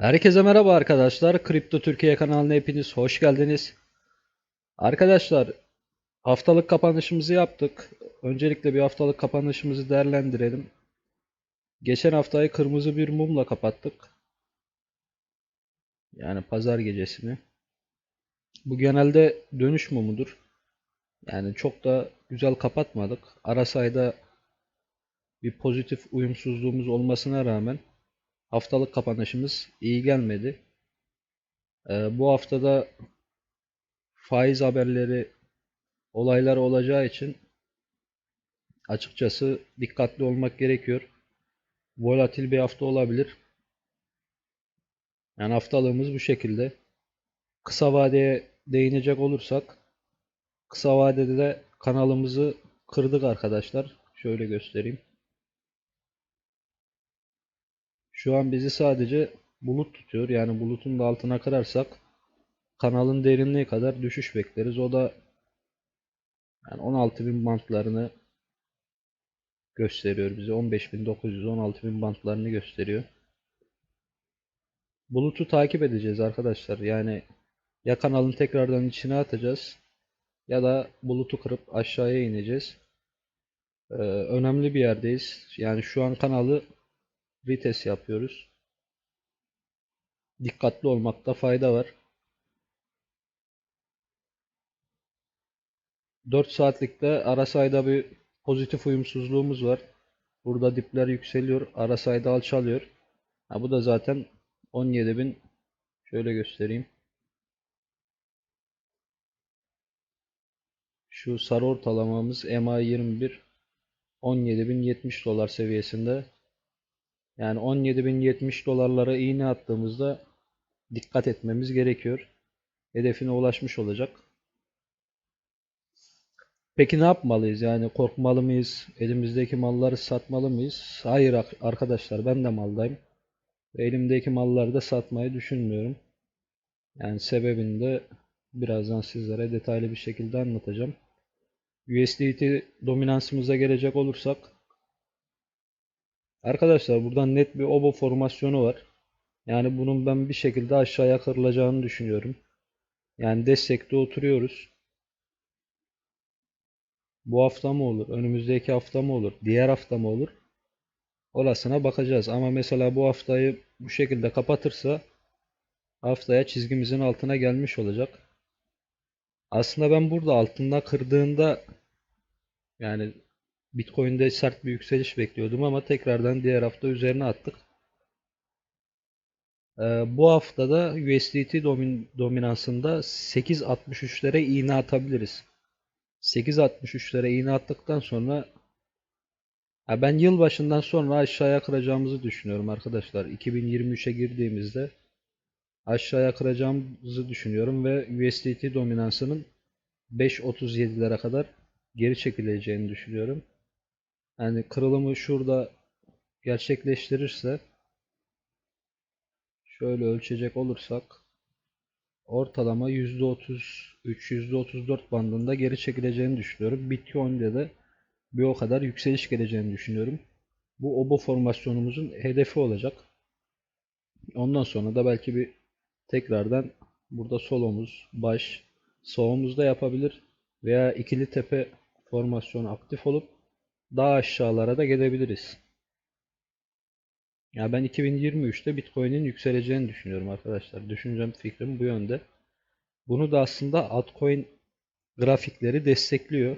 Herkese merhaba arkadaşlar. Kripto Türkiye kanalına hepiniz hoş geldiniz. Arkadaşlar haftalık kapanışımızı yaptık. Öncelikle bir haftalık kapanışımızı değerlendirelim. Geçen haftayı kırmızı bir mumla kapattık. Yani pazar gecesini. Bu genelde dönüş mumudur. Yani çok da güzel kapatmadık. Ara sayıda bir pozitif uyumsuzluğumuz olmasına rağmen haftalık kapanışımız iyi gelmedi. Ee, bu haftada faiz haberleri, olaylar olacağı için açıkçası dikkatli olmak gerekiyor. Volatil bir hafta olabilir. Yani haftalığımız bu şekilde. Kısa vadeye değinecek olursak, kısa vadede de kanalımızı kırdık arkadaşlar. Şöyle göstereyim. Şu an bizi sadece bulut tutuyor. Yani bulutun da altına kırarsak kanalın derinliği kadar düşüş bekleriz. O da yani 16.000 bantlarını gösteriyor bize. 15.900 16.000 bantlarını gösteriyor. Bulutu takip edeceğiz arkadaşlar. Yani ya kanalın tekrardan içine atacağız ya da bulutu kırıp aşağıya ineceğiz. Ee, önemli bir yerdeyiz. Yani şu an kanalı vites yapıyoruz. Dikkatli olmakta fayda var. 4 saatlikte ara sayıda bir pozitif uyumsuzluğumuz var. Burada dipler yükseliyor, ara sayıda alçalıyor. Ha, bu da zaten 17.000 şöyle göstereyim. Şu sarı ortalamamız MA21 17.070 dolar seviyesinde. Yani 17.070 dolarlara iğne attığımızda dikkat etmemiz gerekiyor. Hedefine ulaşmış olacak. Peki ne yapmalıyız? Yani korkmalı mıyız? Elimizdeki malları satmalı mıyız? Hayır ar- arkadaşlar ben de maldayım. Elimdeki malları da satmayı düşünmüyorum. Yani sebebini de birazdan sizlere detaylı bir şekilde anlatacağım. USDT dominansımıza gelecek olursak Arkadaşlar buradan net bir obo formasyonu var. Yani bunun ben bir şekilde aşağıya kırılacağını düşünüyorum. Yani destekte oturuyoruz. Bu hafta mı olur? Önümüzdeki hafta mı olur? Diğer hafta mı olur? Orasına bakacağız. Ama mesela bu haftayı bu şekilde kapatırsa haftaya çizgimizin altına gelmiş olacak. Aslında ben burada altında kırdığında yani Bitcoin'de sert bir yükseliş bekliyordum ama tekrardan diğer hafta üzerine attık. Ee, bu haftada USDT domin, dominansında 8.63'lere iğne atabiliriz. 8.63'lere iğne attıktan sonra ha ben yılbaşından sonra aşağıya kıracağımızı düşünüyorum arkadaşlar. 2023'e girdiğimizde aşağıya kıracağımızı düşünüyorum ve USDT dominansının 5.37'lere kadar geri çekileceğini düşünüyorum. Yani kırılımı şurada gerçekleştirirse şöyle ölçecek olursak ortalama %33 %34 bandında geri çekileceğini düşünüyorum. Bitcoin'de de bir o kadar yükseliş geleceğini düşünüyorum. Bu obo formasyonumuzun hedefi olacak. Ondan sonra da belki bir tekrardan burada solomuz, baş, sağımız da yapabilir veya ikili tepe formasyonu aktif olup daha aşağılara da gelebiliriz. Ya ben 2023'te Bitcoin'in yükseleceğini düşünüyorum arkadaşlar. Düşüncem, fikrim bu yönde. Bunu da aslında altcoin grafikleri destekliyor.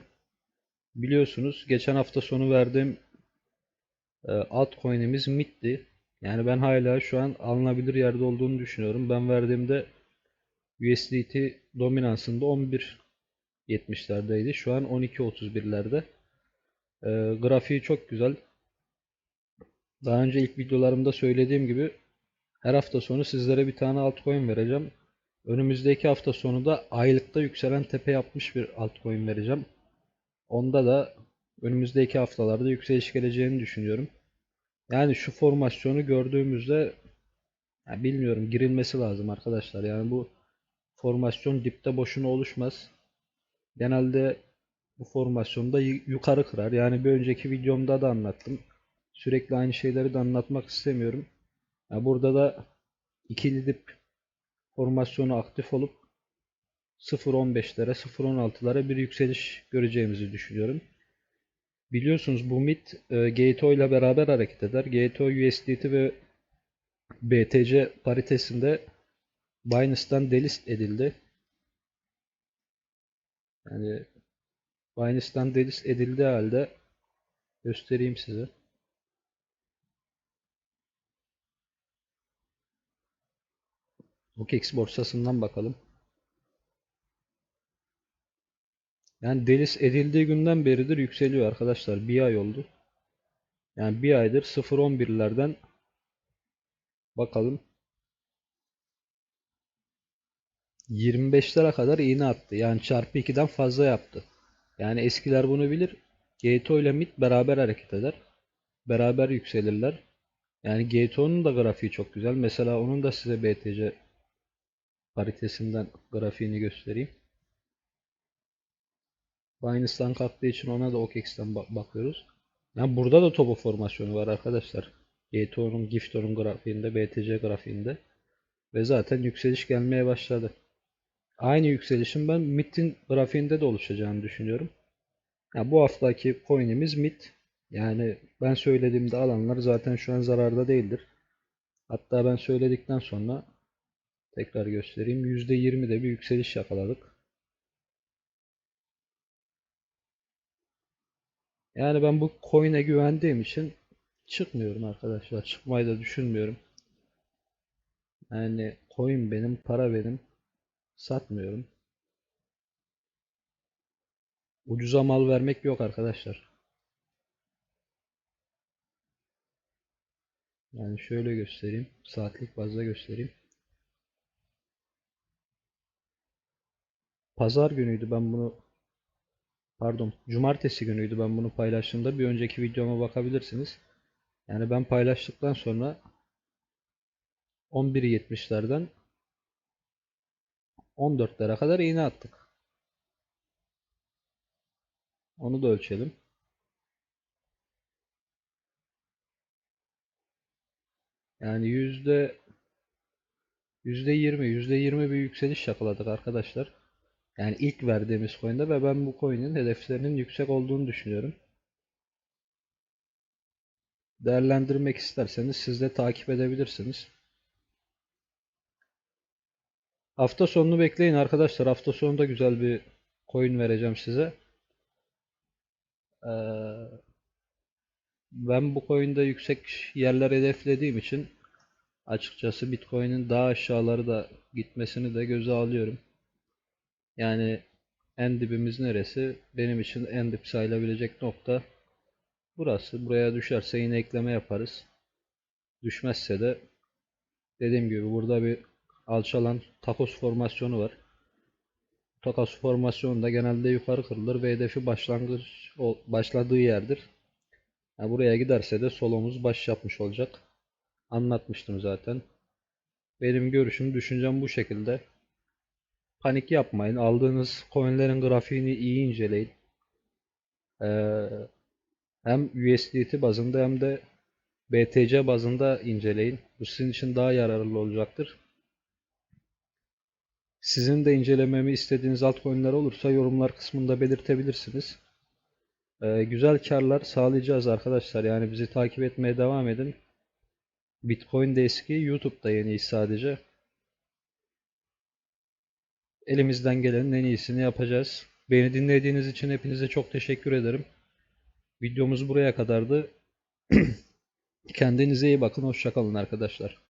Biliyorsunuz geçen hafta sonu verdiğim e, altcoin'imiz MIT'ti. Yani ben hala şu an alınabilir yerde olduğunu düşünüyorum. Ben verdiğimde USDT dominansında 11.70'lerdeydi. Şu an 12.31'lerde. E, grafiği çok güzel. Daha önce ilk videolarımda söylediğim gibi her hafta sonu sizlere bir tane altcoin vereceğim. Önümüzdeki hafta sonu da aylıkta yükselen tepe yapmış bir altcoin vereceğim. Onda da önümüzdeki haftalarda yükseliş geleceğini düşünüyorum. Yani şu formasyonu gördüğümüzde ya bilmiyorum girilmesi lazım arkadaşlar. Yani bu formasyon dipte boşuna oluşmaz. Genelde bu formasyonda yukarı kırar. Yani bir önceki videomda da anlattım. Sürekli aynı şeyleri de anlatmak istemiyorum. Ya burada da ikili dip formasyonu aktif olup 0.15'lere 0.16'lara bir yükseliş göreceğimizi düşünüyorum. Biliyorsunuz bu MIT e, Gato ile beraber hareket eder. Gato USDT ve BTC paritesinde Binance'dan delist edildi. Yani Binance'dan delist edildiği halde göstereyim size. OKEX borsasından bakalım. Yani delist edildiği günden beridir yükseliyor arkadaşlar. Bir ay oldu. Yani bir aydır 0.11'lerden bakalım 25'lere kadar iğne attı. Yani çarpı 2'den fazla yaptı. Yani eskiler bunu bilir. GTO ile MIT beraber hareket eder. Beraber yükselirler. Yani GTO'nun da grafiği çok güzel. Mesela onun da size BTC paritesinden grafiğini göstereyim. Binance'dan kalktığı için ona da OKEX'ten bak bakıyoruz. Yani burada da topu formasyonu var arkadaşlar. GTO'nun, GIFTO'nun grafiğinde, BTC grafiğinde. Ve zaten yükseliş gelmeye başladı. Aynı yükselişin ben MIT'in grafiğinde de oluşacağını düşünüyorum. Yani bu haftaki coin'imiz MIT. Yani ben söylediğimde alanlar zaten şu an zararda değildir. Hatta ben söyledikten sonra tekrar göstereyim. %20'de bir yükseliş yakaladık. Yani ben bu coin'e güvendiğim için çıkmıyorum arkadaşlar. Çıkmayı da düşünmüyorum. Yani coin benim, para benim. Satmıyorum. Ucuza mal vermek yok arkadaşlar. Yani şöyle göstereyim. Saatlik bazda göstereyim. Pazar günüydü ben bunu pardon cumartesi günüydü ben bunu paylaştığımda bir önceki videoma bakabilirsiniz. Yani ben paylaştıktan sonra 11.70'lerden 14'lere kadar iğne attık. Onu da ölçelim. Yani yüzde yüzde yirmi, yüzde yirmi bir yükseliş yakaladık arkadaşlar. Yani ilk verdiğimiz coin'de ve ben bu coin'in hedeflerinin yüksek olduğunu düşünüyorum. Değerlendirmek isterseniz siz de takip edebilirsiniz. Hafta sonunu bekleyin arkadaşlar. Hafta sonunda güzel bir coin vereceğim size. Ee, ben bu coin'de yüksek yerler hedeflediğim için açıkçası Bitcoin'in daha aşağıları da gitmesini de göze alıyorum. Yani en dibimiz neresi? Benim için en dip sayılabilecek nokta burası. Buraya düşerse yine ekleme yaparız. Düşmezse de dediğim gibi burada bir alçalan takoz formasyonu var. Takoz formasyonu da genelde yukarı kırılır ve hedefi başlangıç başladığı yerdir. Yani buraya giderse de solomuz baş yapmış olacak. Anlatmıştım zaten. Benim görüşüm, düşüncem bu şekilde. Panik yapmayın. Aldığınız coinlerin grafiğini iyi inceleyin. Ee, hem USDT bazında hem de BTC bazında inceleyin. Bu sizin için daha yararlı olacaktır. Sizin de incelememi istediğiniz altcoin'ler olursa yorumlar kısmında belirtebilirsiniz. Ee, güzel karlar sağlayacağız arkadaşlar. Yani bizi takip etmeye devam edin. Bitcoin de eski, YouTube'da yeniyiz sadece. Elimizden gelenin en iyisini yapacağız. Beni dinlediğiniz için hepinize çok teşekkür ederim. Videomuz buraya kadardı. Kendinize iyi bakın. Hoşçakalın arkadaşlar.